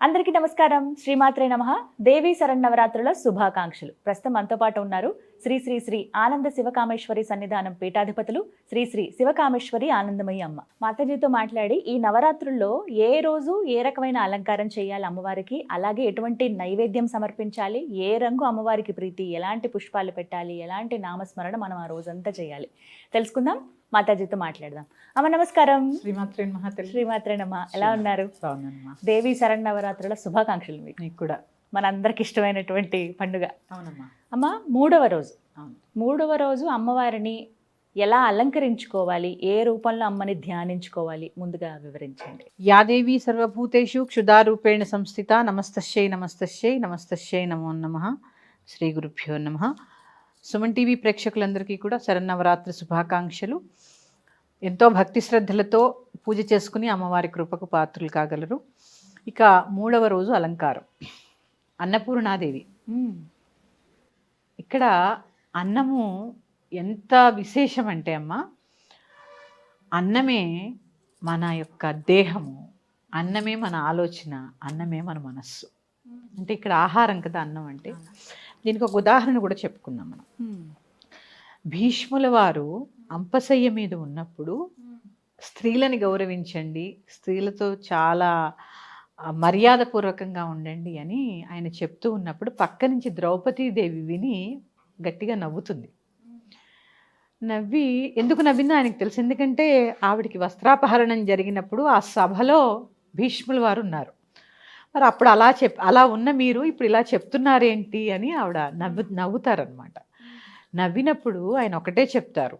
అందరికీ నమస్కారం. శ్రీమాత్రే నమ. దేవీ శరన్నవరాత్రుల శుభాకాంక్షలు. ప్రస్తుతం మనతో పాటు ఉన్నారు శ్రీ శ్రీ శ్రీ ఆనంద శివకామేశ్వరి సన్నిధానం పీఠాధిపతులు శ్రీ శ్రీ శివకామేశ్వరి ఆనందమయ్య అమ్మ. మాతాజీతో మాట్లాడి ఈ నవరాత్రుల్లో ఏ రోజు ఏ రకమైన అలంకారం చేయాలి అమ్మవారికి? అలాగే ఎటువంటి నైవేద్యం సమర్పించాలి? ఏ రంగు అమ్మవారికి ప్రీతి? ఎలాంటి పుష్పాలు పెట్టాలి? ఎలాంటి నామస్మరణ మనం ఆ రోజంతా చేయాలి? తెలుసుకుందాం. మాతాజీతో మాట్లాడదాం. అమ్మ నమస్కారం. శ్రీమాత్రే మహాతల్లి శ్రీమాత్రే నమ. ఎలా ఉన్నారు? దేవీ శరన్నవరాత్రుల శుభాకాంక్షలు మీకు. కూడా. మనందరికి ఇష్టమైనటువంటి పండుగ. అవునమ్మా. అమ్మ మూడవ రోజు. మూడవ రోజు అమ్మవారిని ఎలా అలంకరించుకోవాలి? ఏ రూపంలో అమ్మని ధ్యానించుకోవాలి? ముందుగా వివరించండి. యాదేవి సర్వభూతేషు క్షుదారూపేణ సంస్థిత నమస్తశ్యై నమస్తశ్యై నమస్తశ్యై నమో నమ. శ్రీ గురుభ్యో నమ. సుమన్ టీవీ ప్రేక్షకులందరికీ కూడా శరన్నవరాత్రి శుభాకాంక్షలు. ఎంతో భక్తి శ్రద్ధలతో పూజ చేసుకుని అమ్మవారి కృపకు పాత్రులు కాగలరు. ఇక మూడవ రోజు అలంకారం. అన్నపూర్ణాదేవి. ఇక్కడ అన్నము ఎంత విశేషం అంటే అమ్మ అన్నమే మన యొక్క దేహము అన్నమే మన ఆలోచన అన్నమే మన మనస్సు. అంటే ఇక్కడ ఆహారం కదా అన్నం అంటే. దీనికి ఒక ఉదాహరణ కూడా చెప్పుకుందాం మనం. భీష్ముల వారు అంపశయ్య మీద ఉన్నప్పుడు స్త్రీలని గౌరవించండి స్త్రీలతో చాలా మర్యాదపూర్వకంగా ఉండండి అని ఆయన చెప్తూ ఉన్నప్పుడు పక్క నుంచి ద్రౌపదీదేవి విని గట్టిగా నవ్వుతుంది. నవ్వి ఎందుకు నవ్విందో ఆయనకు తెలుసు. ఎందుకంటే ఆవిడికి వస్త్రాపహరణం జరిగినప్పుడు ఆ సభలో భీష్ముల వారు ఉన్నారు. మరి అప్పుడు అలా చెప్ అలా ఉన్న మీరు ఇప్పుడు ఇలా చెప్తున్నారేంటి అని ఆవిడ నవ్వు నవ్వుతారనమాట నవ్వినప్పుడు ఆయన ఒకటే చెప్తారు.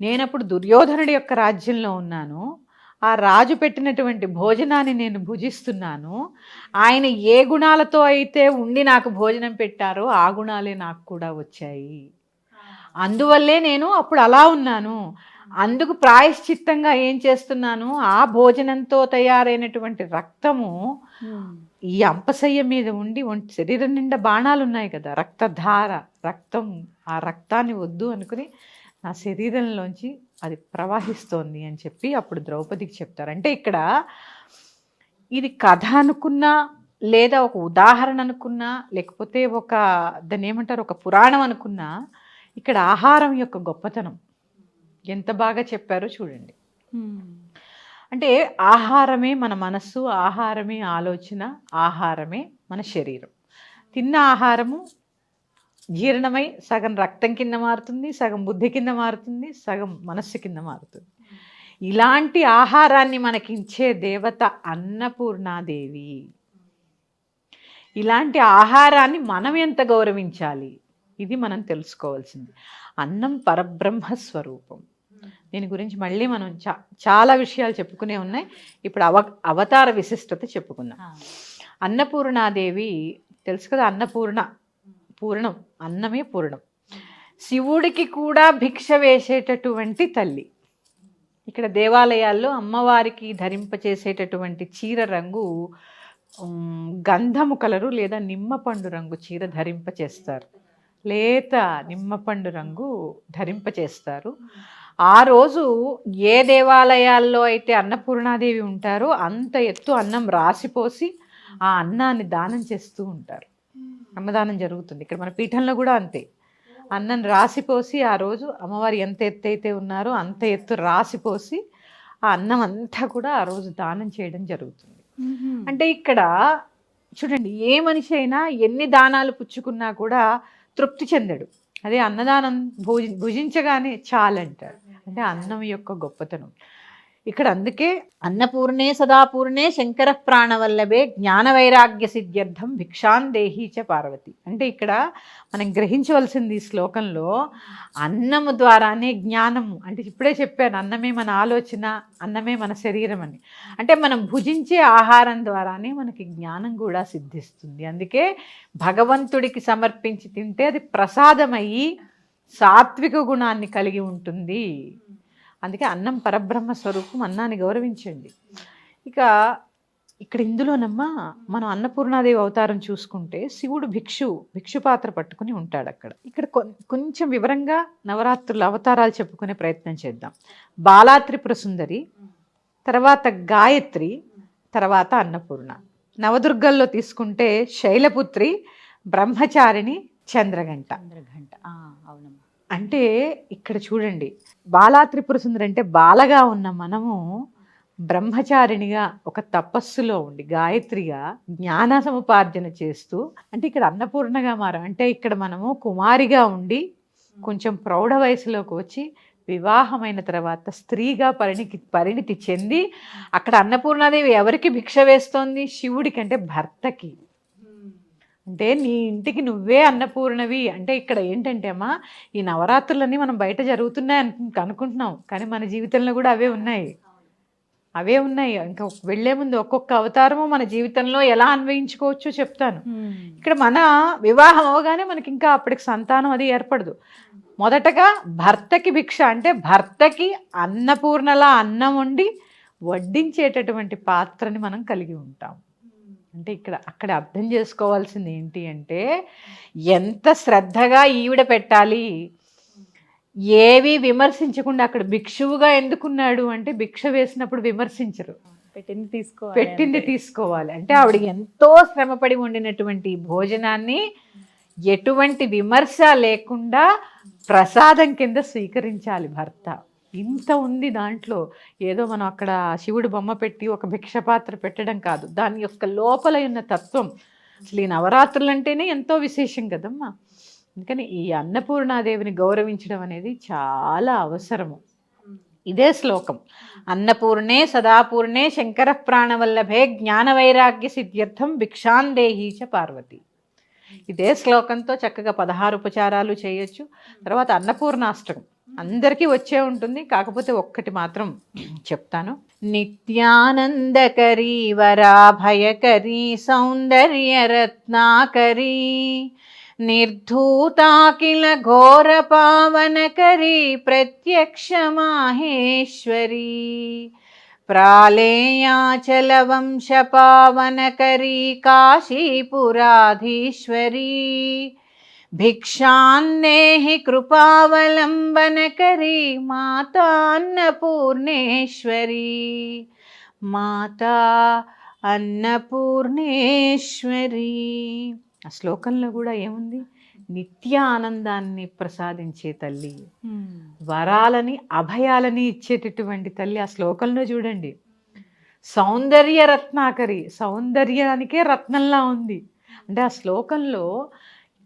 నేనప్పుడు దుర్యోధనుడి యొక్క రాజ్యంలో ఉన్నాను. ఆ రాజు పెట్టినటువంటి భోజనాన్ని నేను భుజిస్తున్నాను. ఆయన ఏ గుణాలతో అయితే ఉండి నాకు భోజనం పెట్టారో ఆ గుణాలే నాకు కూడా వచ్చాయి. అందువల్లే నేను అప్పుడు అలా ఉన్నాను. అందుకు ప్రాయశ్చిత్తంగా ఏం చేస్తున్నాను? ఆ భోజనంతో తయారైనటువంటి రక్తము ఈ అంపశయ్య మీద ఉండి శరీరం నిండా బాణాలు ఉన్నాయి కదా రక్తధార రక్తం ఆ రక్తాన్ని వద్దు అనుకుని నా శరీరంలోంచి అది ప్రవహిస్తోంది అని చెప్పి అప్పుడు ద్రౌపదికి చెప్తారు. అంటే ఇక్కడ ఇది కథ అనుకున్నా లేదా ఒక ఉదాహరణ అనుకున్నా లేకపోతే ఒక దాన్ని ఏమంటారు ఒక పురాణం అనుకున్నా ఇక్కడ ఆహారం యొక్క గొప్పతనం. ఎంత బాగా చెప్పారో చూడండి. అంటే ఆహారమే మన మనస్సు ఆహారమే ఆలోచన ఆహారమే మన శరీరం. తిన్న ఆహారము జీర్ణమై సగం రక్తం కింద మారుతుంది సగం బుద్ధి కింద మారుతుంది సగం మనస్సు కింద మారుతుంది. ఇలాంటి ఆహారాన్ని మనకి ఇచ్చే దేవత అన్నపూర్ణాదేవి. ఇలాంటి ఆహారాన్ని మనం ఎంత గౌరవించాలి? ఇది మనం తెలుసుకోవాల్సింది. అన్నం పరబ్రహ్మ స్వరూపం. దీని గురించి మళ్ళీ మనం చా చాలా విషయాలు చెప్పుకునే ఉన్నాయి. ఇప్పుడు అవ అవతార విశిష్టత చెప్పుకుందాం. అన్నపూర్ణాదేవి తెలుసు కదా అన్నపూర్ణ పూర్ణం అన్నమే పూర్ణం. శివుడికి కూడా భిక్ష వేసేటటువంటి తల్లి. ఇక్కడ దేవాలయాల్లో అమ్మవారికి ధరింపచేసేటటువంటి చీర రంగు గంధము కలరు లేదా నిమ్మపండు రంగు చీర ధరింపచేస్తారు లేత నిమ్మపండు రంగు ధరింపచేస్తారు ఆ రోజు ఏ దేవాలయాల్లో అయితే అన్నపూర్ణాదేవి ఉంటారో అంత ఎత్తు అన్నం రాసిపోసి ఆ అన్నాన్ని దానం చేస్తూ ఉంటారు. అన్నదానం జరుగుతుంది. ఇక్కడ మన పీఠంలో కూడా అంతే. అన్నం రాసిపోసి ఆ రోజు అమ్మవారు ఎంత ఎత్తు అయితే ఉన్నారో అంత ఎత్తు రాసిపోసి ఆ అన్నం అంతా కూడా ఆ రోజు దానం చేయడం జరుగుతుంది. అంటే ఇక్కడ చూడండి ఏ మనిషి అయినా ఎన్ని దానాలు పుచ్చుకున్నా కూడా తృప్తి చెందడు. అదే అన్నదానం భుజి భుజించగానే చాలంటారు. అంటే అన్నం యొక్క గొప్పతనం. ఇక్కడ అందుకే అన్నపూర్ణే సదాపూర్ణే శంకర ప్రాణవల్లభే జ్ఞాన వైరాగ్య సిద్ధ్యర్థం భిక్షాన్ దేహీ చ పార్వతి. అంటే ఇక్కడ మనం గ్రహించవలసింది ఈ శ్లోకంలో అన్నము ద్వారానే జ్ఞానము. అంటే ఇప్పుడే చెప్పాను అన్నమే మన ఆలోచన అన్నమే మన శరీరం అని. అంటే మనం భుజించే ఆహారం ద్వారానే మనకి జ్ఞానం కూడా సిద్ధిస్తుంది. అందుకే భగవంతుడికి సమర్పించి తింటే అది ప్రసాదమయ్యి సాత్విక గుణాన్ని కలిగి ఉంటుంది. అందుకే అన్నం పరబ్రహ్మ స్వరూపం అన్నాన్ని గౌరవించండి. ఇక ఇక్కడ ఇందులోనమ్మా మనం అన్నపూర్ణాదేవి అవతారం చూసుకుంటే శివుడు భిక్షు భిక్షు పాత్ర పట్టుకుని ఉంటాడు అక్కడ. ఇక్కడ కొం- కొంచెం వివరంగా నవరాత్రుల అవతారాలు చెప్పుకునే ప్రయత్నం చేద్దాం. బాలాత్రిపుర సుందరి తర్వాత గాయత్రి తర్వాత అన్నపూర్ణ. నవదుర్గల్లో తీసుకుంటే శైలపుత్రి బ్రహ్మచారిణి చంద్రగంట. చంద్రఘంట ఆ, అవునమ్మా. అంటే ఇక్కడ చూడండి బాలా త్రిపుర సుందరి అంటే బాలగా ఉన్న మనము బ్రహ్మచారిణిగా ఒక తపస్సులో ఉండి గాయత్రిగా జ్ఞాన సముపార్జన చేస్తూ అంటే ఇక్కడ అన్నపూర్ణగా మారం. అంటే ఇక్కడ మనము కుమారిగా ఉండి కొంచెం ప్రౌఢ వయసులోకి వచ్చి వివాహమైన తర్వాత స్త్రీగా పరిణికి పరిణితి చెంది అక్కడ అన్నపూర్ణాదేవి ఎవరికి భిక్ష వేస్తోంది? శివుడికి అంటే భర్తకి. అంటే నీ ఇంటికి నువ్వే అన్నపూర్ణవి. అంటే ఇక్కడ ఏంటంటే అమ్మా ఈ నవరాత్రులన్నీ మనం బయట జరుగుతున్నాయి అను అనుకుంటున్నాం కానీ మన జీవితంలో కూడా అవే ఉన్నాయి. అవే ఉన్నాయి. ఇంకా వెళ్ళే ముందు ఒక్కొక్క అవతారము మన జీవితంలో ఎలా అన్వయించుకోవచ్చో చెప్తాను. ఇక్కడ మన వివాహం అవగానే మనకి ఇంకా అప్పటికి సంతానం అది ఏర్పడదు. మొదటగా భర్తకి భిక్ష అంటే భర్తకి అన్నపూర్ణలా అన్నం వండి వడ్డించేటటువంటి పాత్రని మనం కలిగి ఉంటాం. అంటే ఇక్కడ అక్కడ అర్థం చేసుకోవాల్సింది ఏంటి అంటే ఎంత శ్రద్ధగా ఈవిడ పెట్టాలి? ఏవి విమర్శించకుండా అక్కడ భిక్షువుగా ఎందుకున్నాడు అంటే భిక్ష వేసినప్పుడు విమర్శించరు. పెట్టింది తీసుకో పెట్టింది తీసుకోవాలి. అంటే ఆవిడ ఎంతో శ్రమపడి వండినటువంటి భోజనాన్ని ఎటువంటి విమర్శ లేకుండా ప్రసాదం కింద స్వీకరించాలి భర్త. ఇంత ఉంది దాంట్లో. ఏదో మనం అక్కడ శివుడు బొమ్మ పెట్టి ఒక భిక్ష పాత్ర పెట్టడం కాదు. దాని యొక్క లోపల ఉన్న తత్వం. అసలు ఈ నవరాత్రులు అంటేనే ఎంతో విశేషం కదమ్మా. అందుకని ఈ అన్నపూర్ణాదేవిని గౌరవించడం అనేది చాలా అవసరము. ఇదే శ్లోకం. అన్నపూర్ణే సదాపూర్ణే శంకర ప్రాణవల్లభే జ్ఞాన వైరాగ్య సిద్ధ్యర్థం భిక్షాందేహీ చ పార్వతి. ఇదే శ్లోకంతో చక్కగా పదహారు ఉపచారాలు చేయొచ్చు. తర్వాత అన్నపూర్ణాష్టకం. అందరికీ వచ్చే ఉంటుంది. కాకపోతే ఒక్కటి మాత్రం చెప్తాను. నిత్యానందకరీ వరాభయకరీ సౌందర్య రత్నాకరీ నిర్ధూతాకిల ఘోర పావనకరీ ప్రత్యక్ష మాహేశ్వరీ ప్రాళేయాచల వంశ పావనకరీ కాశీపురాధీశ్వరీ భిక్షాన్నేహి కృపావలంబనకరీ మాతాన్నపూర్ణేశ్వరీ మాతా అన్నపూర్ణేశ్వరీ ఆ శ్లోకంలో కూడా ఏముంది? నిత్య ఆనందాన్ని ప్రసాదించే తల్లి. వరాలని అభయాలని ఇచ్చేటటువంటి తల్లి ఆ శ్లోకంలో చూడండి. సౌందర్య రత్నాకరి సౌందర్యానికే రత్నంలా ఉంది. అంటే ఆ శ్లోకంలో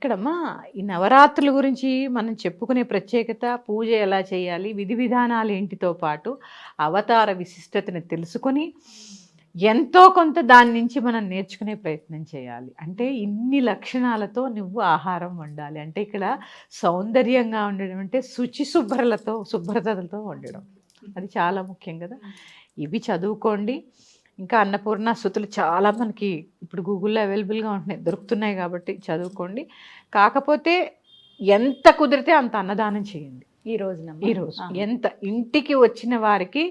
ఇక్కడమ్మా ఈ నవరాత్రుల గురించి మనం చెప్పుకునే ప్రత్యేకత పూజ ఎలా చేయాలి విధి విధానాలు ఏంటితో పాటు అవతార విశిష్టతని తెలుసుకొని ఎంతో కొంత దాని నుంచి మనం నేర్చుకునే ప్రయత్నం చేయాలి. అంటే ఇన్ని లక్షణాలతో నువ్వు ఆహారం వండాలి. అంటే ఇక్కడ సౌందర్యంగా ఉండడం అంటే శుచి శుభ్రలతో శుభ్రతలతో వండడం. అది చాలా ముఖ్యం కదా. ఇవి చదువుకోండి. ఇంకా అన్నపూర్ణ స్థుతులు చాలా మనకి ఇప్పుడు గూగుల్లో అవైలబుల్గా ఉంటున్నాయి దొరుకుతున్నాయి కాబట్టి చదువుకోండి. కాకపోతే ఎంత కుదిరితే అంత అన్నదానం చేయండి. ఈ రోజున ఈరోజు ఎంత ఇంటికి వచ్చిన వారికి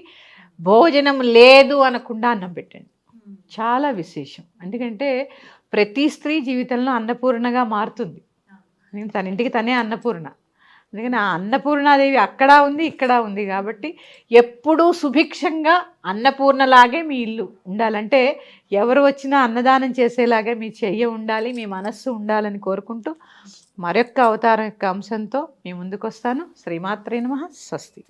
భోజనం లేదు అనకుండా అన్నం పెట్టండి. చాలా విశేషం. ఎందుకంటే ప్రతి స్త్రీ జీవితంలో అన్నపూర్ణగా మారుతుంది. తన ఇంటికి తనే అన్నపూర్ణ. అందుకని ఆ అన్నపూర్ణాదేవి అక్కడ ఉంది ఇక్కడ ఉంది కాబట్టి ఎప్పుడూ సుభిక్షంగా అన్నపూర్ణలాగే మీ ఇల్లు ఉండాలంటే ఎవరు వచ్చినా అన్నదానం చేసేలాగే మీ చెయ్య ఉండాలి మీ మనస్సు ఉండాలని కోరుకుంటూ మరొక్క అవతారం యొక్క అంశంతో మీ ముందుకు వస్తాను శ్రీమాత్రే నమ స్వస్తి.